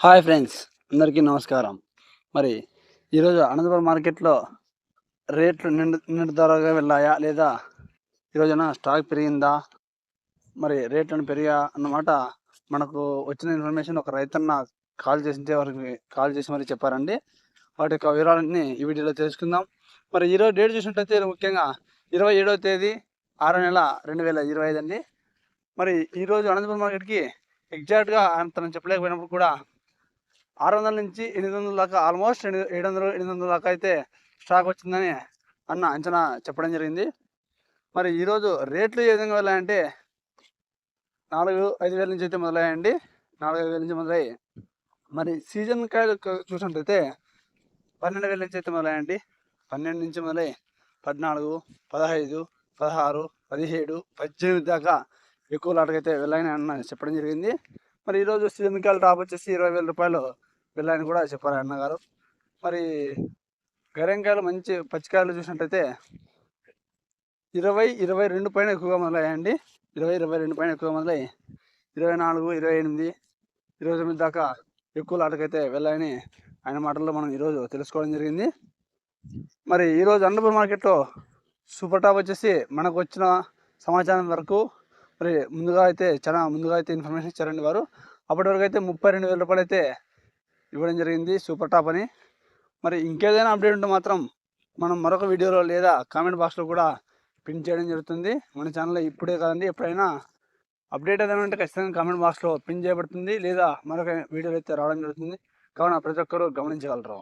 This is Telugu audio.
హాయ్ ఫ్రెండ్స్ అందరికీ నమస్కారం. మరి ఈరోజు అనంతపురం మార్కెట్లో రేట్లు నిండు నిండు ధరగా వెళ్ళాయా లేదా? ఈరోజున స్టాక్ పెరిగిందా? మరి రేట్లను పెరిగా అన్నమాట మనకు వచ్చిన ఇన్ఫర్మేషన్ ఒక రైతన్న కాల్ చేసింటే వారికి కాల్ చేసి మరి చెప్పారండి. వాటి యొక్క వివరాలన్నీ ఈ వీడియోలో తెలుసుకుందాం. మరి ఈరోజు డేట్ చూసినట్టయితే ముఖ్యంగా ఇరవై ఏడవ తేదీ ఆరో నెల రెండు వేల ఇరవై ఐదు అండి. మరి ఈరోజు అనంతపురం మార్కెట్కి ఎగ్జాక్ట్గా తను చెప్పలేకపోయినప్పుడు కూడా ఆరు వందల నుంచి ఎనిమిది వందల దాకా ఆల్మోస్ట్ ఏడు వందలు ఎనిమిది వందల దాకా అయితే స్టాక్ వచ్చిందని అన్న అంచనా చెప్పడం జరిగింది. మరి ఈరోజు రేట్లు ఏ విధంగా వెళ్ళాయంటే నాలుగు ఐదు వేల నుంచి అయితే మొదలయ్యాయండి. నాలుగు ఐదు వేల నుంచి మొదలై మరి సీజన్ కాయలు చూసినట్టయితే పన్నెండు వేల నుంచి అయితే మొదలయ్యండి పన్నెండు నుంచి మొదలై పద్నాలుగు పదహైదు పదహారు పదిహేడు పద్దెనిమిది దాకా ఎక్కువ లాటకైతే వెళ్ళాయని అన్న చెప్పడం జరిగింది. మరి ఈరోజు సీజన్ టాప్ వచ్చేసి ఇరవై వేల రూపాయలు వెళ్ళాయని కూడా చెప్పారు అన్నగారు మరి గరంకాయలు మంచి పచ్చికాయలు చూసినట్టయితే ఇరవై ఇరవై రెండు పైన ఎక్కువగా మొదలయ్యాయండి. ఇరవై ఇరవై రెండు పైన ఎక్కువ మొదలై ఇరవై నాలుగు ఇరవై ఎనిమిది ఇరవై తొమ్మిది దాకా ఎక్కువ లాటకైతే వెళ్ళాయని ఆయన మాటల్లో మనం ఈరోజు తెలుసుకోవడం జరిగింది. మరి ఈరోజు అన్నపూర్ మార్కెట్లో సూపర్ టాప్ వచ్చేసి మనకు వచ్చిన సమాచారం వరకు మరి ముందుగా అయితే చాలా ముందుగా అయితే ఇన్ఫర్మేషన్ ఇచ్చారండి వారు. అప్పటి వరకు అయితే ముప్పై రెండు వేల రూపాయలు అయితే ఇవ్వడం జరిగింది. సూపర్ టాప్ అని. మరి ఇంకేదైనా అప్డేట్ ఉంటే మాత్రం మనం మరొక వీడియోలో లేదా కామెంట్ బాక్స్లో కూడా పిన్ చేయడం జరుగుతుంది. మన ఛానల్లో ఇప్పుడే కాదండి ఎప్పుడైనా అప్డేట్ ఏదైనా ఉంటే ఖచ్చితంగా కామెంట్ బాక్స్లో పిన్ చేయబడుతుంది లేదా మరొక వీడియోలో అయితే రావడం జరుగుతుంది. కావున ప్రతి ఒక్కరూ గమనించగలరు.